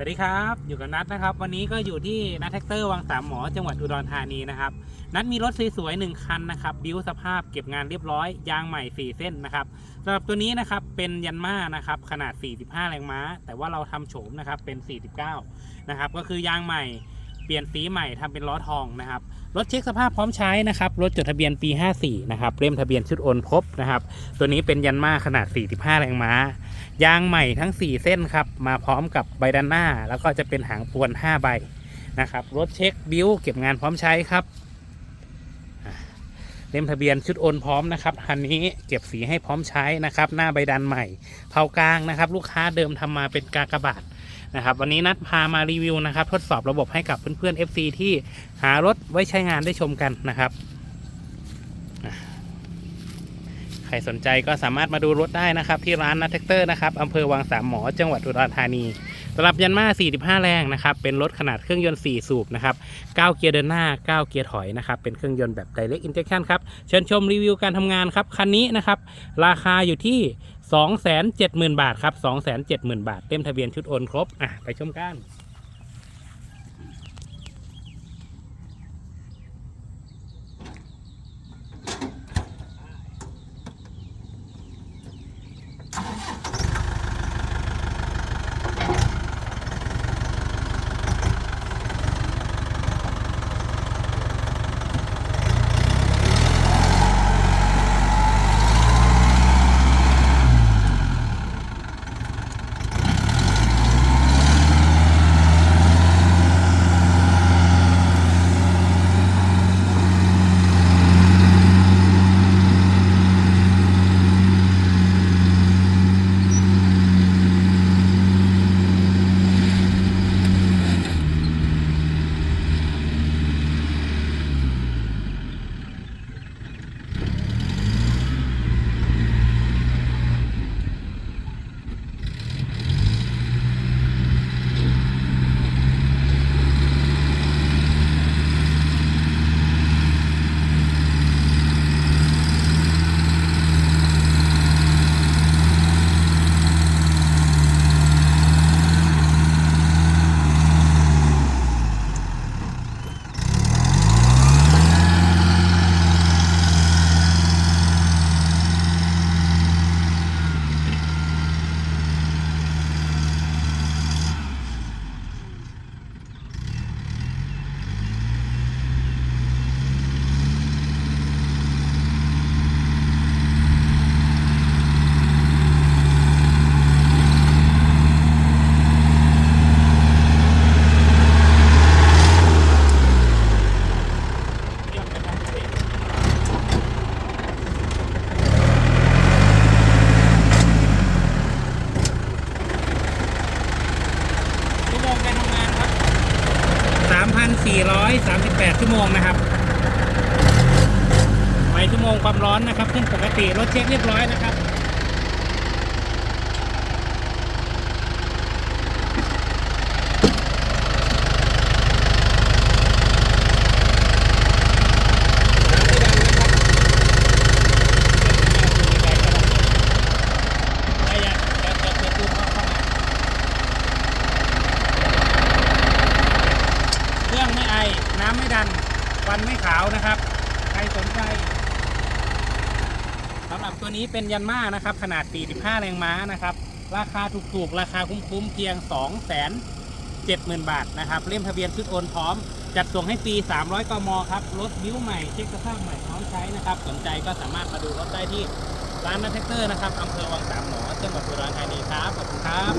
สวัสดีครับ อยู่กับนัทนะครับ วันนี้ก็อยู่ที่นัทแท็กเตอร์วังสามหมอจังหวัดอุดรธานีนะครับ นัทมีรถสวยๆหนึ่งคันนะครับ บิวสภาพเก็บงานเรียบร้อย ยางใหม่ 4 เส้นนะครับสำหรับตัวนี้นะครับ เป็นยันมานะครับ ขนาด 45 แรงม้า แต่ว่าเราทำโฉมนะครับ เป็น 49 นะครับ ก็คือยางใหม่เปลี่ยนสีใหม่ทำเป็นล้อทองนะครับ รถเช็คสภาพพร้อมใช้นะครับ รถจดทะเบียนปี 54 นะครับ เล่มทะเบียนชุดโอนครบนะครับ ตัวนี้เป็นยันมาขนาด 45 แรงม้า ยางใหม่ทั้ง 4 เส้นครับ มาพร้อมกับใบด้านหน้า แล้วก็จะเป็นหางปวน 5 ใบนะครับ รถเช็คบิ้วเก็บงานพร้อมใช้ครับเล่มทะเบียนชุดโอนพร้อมนะครับคันนี้เก็บสีให้พร้อมใช้นะครับ หน้าใบดันใหม่เผากลางนะครับ ลูกค้าเดิมทำมาเป็นกากบาทนะครับ วันนี้นัดพามารีวิวนะครับ ทดสอบระบบให้กับเพื่อนๆ FC ที่หารถไว้ใช้งานได้ชมกันนะครับ ใครสนใจก็สามารถมาดูรถได้นะครับ ที่ร้านนัทแท็กเตอร์นะครับอำเภอวังสามหมอจังหวัดอุดรธานีสำหรับยันมา 45 แรงนะครับ เป็นรถขนาดเครื่องยนต์ 4 สูบนะครับ 9 เกียร์เดินหน้า 9 เกียร์ถอยนะครับ เป็นเครื่องยนต์แบบ direct injection ครับ เชิญชมรีวิวการทำงานครับ คันนี้นะครับ ราคาอยู่ที่ 270,000 บาทครับ 270,000 บาท เต็มทะเบียนชุดโอนครบ อะ ไปชมกัน 438 ชั่วโมงนะครับไว้ชั่วโมงความร้อนนะครับ ขึ้นปกติรถเช็คเรียบร้อยนะครับ ได้ยังเดี๋ยวเดี๋ยวเดี๋ยวดูเข้ามา เครื่องไม่ไอ น้ำไม่ดัน ควันไม่ขาวนะครับ ใครสนใจสำหรับตัวนี้เป็นยันมานะครับ ขนาด 45 แรงม้านะครับ ราคาถูกๆ ราคาคุ้มๆ เพียง2 7 0 0 0 0 บาทนะครับ เล่มทะเบียนชุดโอนพร้อม จัดส่งให้ฟรี 300 กม ครับ รถบิ้วใหม่ เช็คสภาพใหม่พร้อมใช้นะครับ สนใจก็สามารถมาดูรถได้ที่ร้านนัทแท็กเตอร์นะครับอำเภอวังสามหมอจังหวัดอุดรธานีครับ ขอบคุณครับ